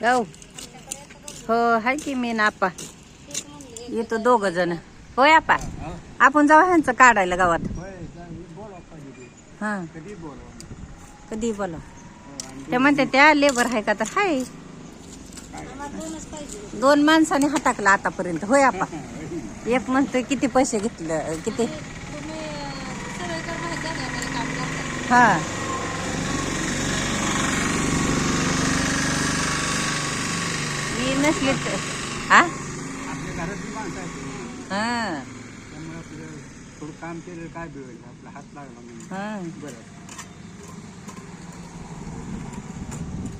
जाऊ. हो हाय की मी ना आपा. येतो दोघ जण. होय आपा? आपण जाऊ ह्यांचं काढायला गावात. हा. कधी बोला ते म्हणते त्या लेबर आहे का? तर हाय. दोन माणसाने हाताकला आतापर्यंत. होय आपा? एक म्हणतोय किती पैसे घेतलं किती? हा मी नसले तर. हा? हा. थोडं काम केलं काय बिघडलं? आपला हात लागला हा. बरं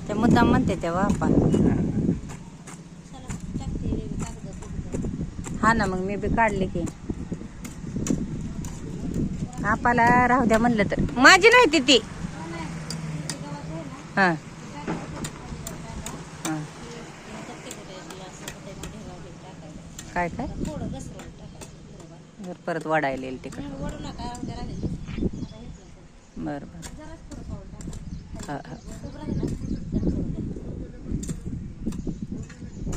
ते मुद्दाम म्हणते तेव्हा आपण. हा ना मग मी बी काढले की. आपाला राहू द्या म्हणलं तर. माझी नाही ती ती. हा. काय काय? बरं, परत वाढायला येईल तिकडे. बर बर. हा हा.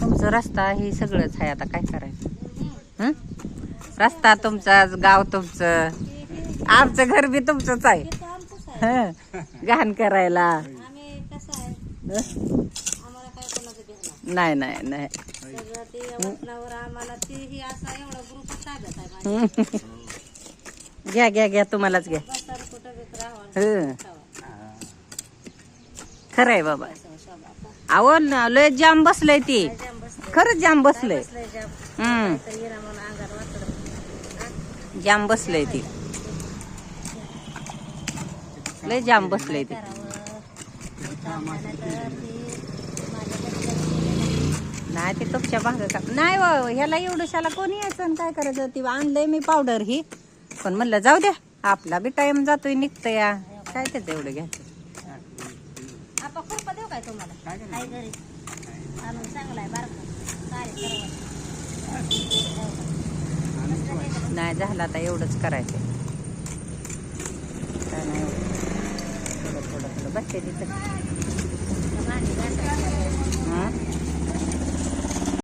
तुमचं रस्ता हे सगळंच आहे आता काय करायचं? हं? रस्ता तुमचाच गाव तुमचं. आमचं घर बी तुमचंच आहे. हं. घाण करायला. आम्ही कसं आहे? नाही नाही नाही. सगळं ते आम्हाला असा एवढा आहे माझ्या घ्या घ्या घ्या तुम्हालाच घ्या. बसार कुठं राहावं हं. खरं आहे बाबा. अहो न- लय जाम बसलंय ती. खरंच जाम बसलंय. जाम हम्म जाम बसलंय ती. लय जाम बसलंय ती. नाही ते तुमच्या भाग का नाही हो ह्याला एवढं कोणी यायचं आणि काय करायचं? ती आणलंय मी पावडर ही. पण म्हणलं जाऊ द्या आपला बी टाइम जातोय निघतं या. काय ते तेवढं घ्यायचं? आपण खुरपा देऊ काय तुम्हाला? काय करायचं? काय घरी? आणून चांगलाय बारका. काय नाही झालं आता एवढंच करायचं. काय नाही एवढं. थोडं थोडं थोडं बसते तिथं. ね